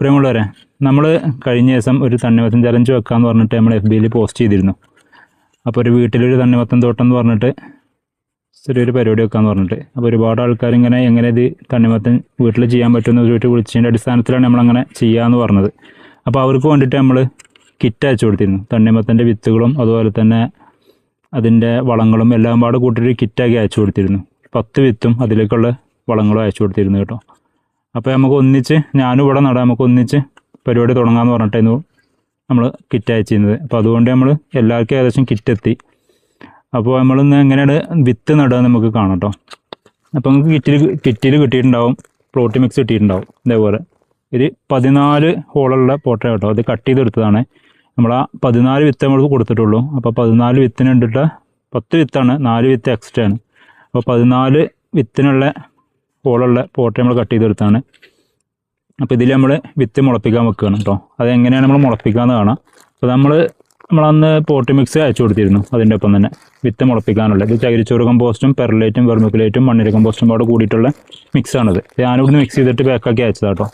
പ്രിയമുള്ളവരെ നമ്മൾ കഴിഞ്ഞ ദിവസം ഒരു തണ്ണിമത്തൻ ചലഞ്ച് വെക്കാമെന്ന് പറഞ്ഞിട്ട് നമ്മൾ എഫ് ബിയിൽ പോസ്റ്റ് ചെയ്തിരുന്നു. അപ്പോൾ ഒരു വീട്ടിലൊരു തണ്ണിമത്തൻ തോട്ടം എന്ന് പറഞ്ഞിട്ട് ചെറിയൊരു പരിപാടി വെക്കാമെന്ന് പറഞ്ഞിട്ട്. അപ്പോൾ ഒരുപാട് ആൾക്കാർ ഇങ്ങനെ എങ്ങനെ ഇത് തണ്ണിമത്തൻ വീട്ടിൽ ചെയ്യാൻ പറ്റുമെന്ന് ചോദിച്ചിട്ട് വിളിച്ചതിന്റെ അടിസ്ഥാനത്തിലാണ് നമ്മളങ്ങനെ ചെയ്യാമെന്ന് പറഞ്ഞത്. അപ്പോൾ അവർക്ക് വേണ്ടിയിട്ട് നമ്മൾ കിറ്റ് അയച്ചു കൊടുത്തിരുന്നു. തണ്ണിമത്തന്റെ വിത്തുകളും അതുപോലെ തന്നെ അതിന്റെ വളങ്ങളും എല്ലാം പാടെ കൂട്ടിയിട്ട് കിറ്റാക്കി അയച്ചു കൊടുത്തിരുന്നു. പത്ത് വിത്തും അതിലേക്കുള്ള വളങ്ങളും അയച്ചു കൊടുത്തിരുന്നു കേട്ടോ. അപ്പോൾ നമുക്ക് ഒന്നിച്ച് ഞാനും ഇവിടെ നടാം. നമുക്ക് ഒന്നിച്ച് പരിപാടി തുടങ്ങാമെന്ന് പറഞ്ഞിട്ടായിരുന്നു നമ്മൾ കിറ്റ് അയച്ചിരുന്നത്. അപ്പോൾ അതുകൊണ്ട് നമ്മൾ എല്ലാവർക്കും ഏകദേശം കിറ്റ് എത്തി. അപ്പോൾ നമ്മളിന്ന് എങ്ങനെയാണ് വിത്ത് നടുക നമുക്ക് കാണാം കേട്ടോ അപ്പോൾ നമുക്ക് കിറ്റിൽ കിറ്റിൽ കിട്ടിയിട്ടുണ്ടാവും. പ്ലോട്ടി മിക്സ് കിട്ടിയിട്ടുണ്ടാവും. ഇതേപോലെ. ഇത് പതിനാല് ഹോളുള്ള പോട്ട കേട്ടോ. അത് കട്ട് ചെയ്തെടുത്തതാണ്. നമ്മൾ ആ പതിനാല് വിത്ത് നമ്മൾ കൊടുത്തിട്ടുള്ളൂ. അപ്പോൾ പതിനാല് വിത്തിന് കണ്ടിട്ട് പത്ത് വിത്താണ്. നാല് വിത്ത് എക്സ്ട്രാ ആണ്. അപ്പോൾ പതിനാല് വിത്തിനുള്ള ഹോളുള്ള പോട്ട് നമ്മൾ കട്ട് ചെയ്തെടുത്താണ്. അപ്പോൾ ഇതിൽ നമ്മൾ വിത്ത് മുളപ്പിക്കാൻ വെക്കുകയാണ് കേട്ടോ അതെങ്ങനെയാണ് നമ്മൾ മുളപ്പിക്കാമെന്ന് കാണാം. അപ്പോൾ നമ്മൾ നമ്മളന്ന് പോട്ട് മിക്സ് അയച്ചു കൊടുത്തിരുന്നു അതിന്റെ ഒപ്പം തന്നെ. വിത്ത് മുളപ്പിക്കാനുള്ള. ഇത് ചകിരിച്ചോറ് കമ്പോസ്റ്റും പെർലേറ്റും വെർമിക്കുലേറ്റും മണ്ണിര കമ്പോസ്റ്റും കൂടെ കൂടിയിട്ടുള്ള മിക്സാണിത് ഞാനിവിടുന്ന് മിക്സ് ചെയ്തിട്ട് പാക്കാക്കി അയച്ചതാണ് കേട്ടോ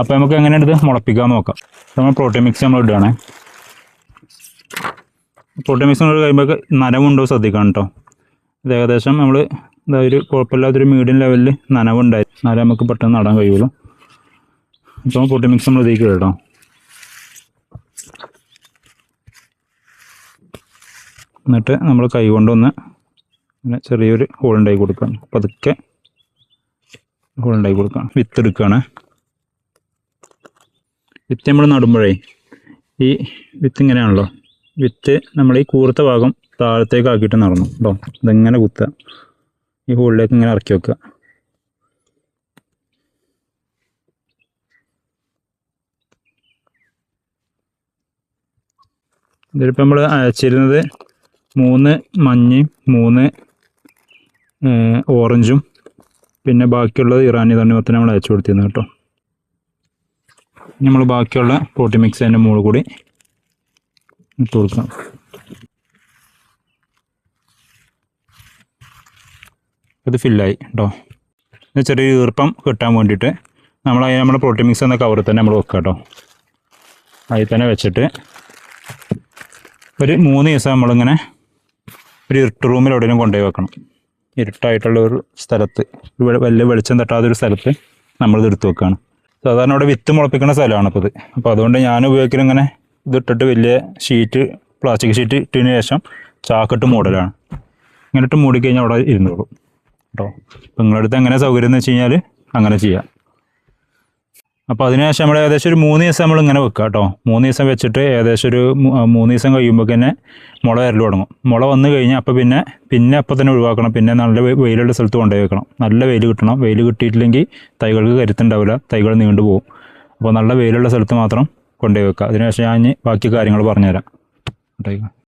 അപ്പോൾ നമുക്ക് എങ്ങനെയാണ് ഇത് മുളപ്പിക്കാൻ നോക്കാം. നമ്മൾ പ്രോട്ടീൻ മിക്സ് നമ്മൾ ഇടുകയാണേ. പ്രോട്ടീൻ മിക്സ് നമ്മൾ കഴിയുമ്പോൾ നനവുണ്ടോ ശ്രദ്ധിക്കണം കേട്ടോ ഇത് ഏകദേശം നമ്മൾ ഒരു കുഴപ്പമില്ലാത്തൊരു മീഡിയം ലെവലിൽ നനവുണ്ടായി. എന്നാലേ നമുക്ക് പെട്ടെന്ന് നടാൻ കഴിയുള്ളൂ. അപ്പോൾ പൊട്ടി മിക്സ് നമ്മൾ ഇതിലേക്ക് കേട്ടോ. എന്നിട്ട് നമ്മൾ കൈ കൊണ്ടൊന്ന് ഇങ്ങനെ ചെറിയൊരു ഹോളുണ്ടാക്കി കൊടുക്കാം പതുക്കെ ഹോളുണ്ടാക്കി കൊടുക്കാം വിത്ത് എടുക്കുകയാണ്. വിത്ത് നമ്മൾ നടുമ്പോഴേ ഈ വിത്ത് ഇങ്ങനെയാണല്ലോ. വിത്ത് നമ്മൾ ഈ കൂർത്ത ഭാഗം താഴത്തേക്ക് ആക്കിയിട്ട് നടന്നു. കേട്ടോ ഇതെങ്ങനെ കുത്തുക? ഈ ഹോളിലേക്ക് ഇങ്ങനെ ഇറക്കി വെക്കുക. ഇതിലിപ്പോൾ നമ്മൾ അയച്ചിരുന്നത് മൂന്ന് മഞ്ഞയും മൂന്ന് ഓറഞ്ചും പിന്നെ ബാക്കിയുള്ളത് ഇറാനി തണ്ണിമത്തിന് നമ്മൾ അയച്ചു കൊടുത്തിരുന്നു കേട്ടോ. നമ്മൾ ബാക്കിയുള്ള പ്രോട്ടീൻ മിക്സ് അതിന്റെ മുകളിൽ കൂടി ഇട്ട് കൊടുക്കാം ഇത് ഫില്ലായി കേട്ടോ ചെറിയ ഈർപ്പം കിട്ടാൻ വേണ്ടിയിട്ട് നമ്മൾ അതിന് നമ്മുടെ പ്രോട്ടീൻ മിക്സ് എന്ന കവറിൽ തന്നെ നമ്മൾ വെക്കുക കേട്ടോ അതിൽ തന്നെ വെച്ചിട്ട് ഒരു മൂന്ന് ദിവസം നമ്മളിങ്ങനെ ഒരു ഇരുട്ട് റൂമിൽ എവിടെയെങ്കിലും കൊണ്ടുപോയി വെക്കണം. ഇരുട്ടായിട്ടുള്ള ഒരു സ്ഥലത്ത് വലിയ വെളിച്ചം തട്ടാത്ത ഒരു സ്ഥലത്ത് നമ്മളിത് എടുത്ത് വെക്കുകയാണ് സാധാരണ ഇവിടെ വിത്ത് മുളപ്പിക്കുന്ന സ്ഥലമാണ് ഇപ്പോൾ ഇത്. അപ്പോൾ അതുകൊണ്ട് ഞാൻ ഉപയോഗിക്കുന്ന ഇങ്ങനെ ഇതിട്ടിട്ട് വലിയ ഷീറ്റ് പ്ലാസ്റ്റിക് ഷീറ്റ് ഇട്ടതിന് ശേഷം ചാക്കിട്ട് മൂടലാണ്. ഇങ്ങനെ ഇട്ട് മൂടിക്കഴിഞ്ഞാൽ അവിടെ ഇരുന്നോളും. കേട്ടോ അപ്പം നിങ്ങളടുത്ത് എങ്ങനെ സൗകര്യം എന്ന് വെച്ച് കഴിഞ്ഞാൽ അങ്ങനെ ചെയ്യാം. അപ്പോൾ അതിനുശേഷം നമ്മൾ ഏകദേശം ഒരു മൂന്ന് ദിവസം നമ്മൾ ഇങ്ങനെ വെക്കുക കേട്ടോ മൂന്ന് ദിവസം വെച്ചിട്ട് ഏകദേശം ഒരു മൂന്ന് ദിവസം കഴിയുമ്പോൾ തന്നെ മുള വരൽ തുടങ്ങും. മുള വന്നു കഴിഞ്ഞാൽ അപ്പോൾ പിന്നെ പിന്നെ അപ്പോൾ തന്നെ ഒഴിവാക്കണം. പിന്നെ നല്ല വെയിലുള്ള സ്ഥലത്ത് കൊണ്ടുപോയി വെക്കണം. നല്ല വെയിൽ കിട്ടണം. വെയിൽ കിട്ടിയിട്ടില്ലെങ്കിൽ തൈകൾക്ക് കരുത്തുണ്ടാവില്ല. തൈകൾ നീണ്ടു പോകും അപ്പോൾ നല്ല വെയിലുള്ള സ്ഥലത്ത് മാത്രം കൊണ്ടുപോയി വെക്കുക അതിനുശേഷം ഞാൻ ബാക്കി കാര്യങ്ങൾ പറഞ്ഞുതരാം. കേട്ടോ.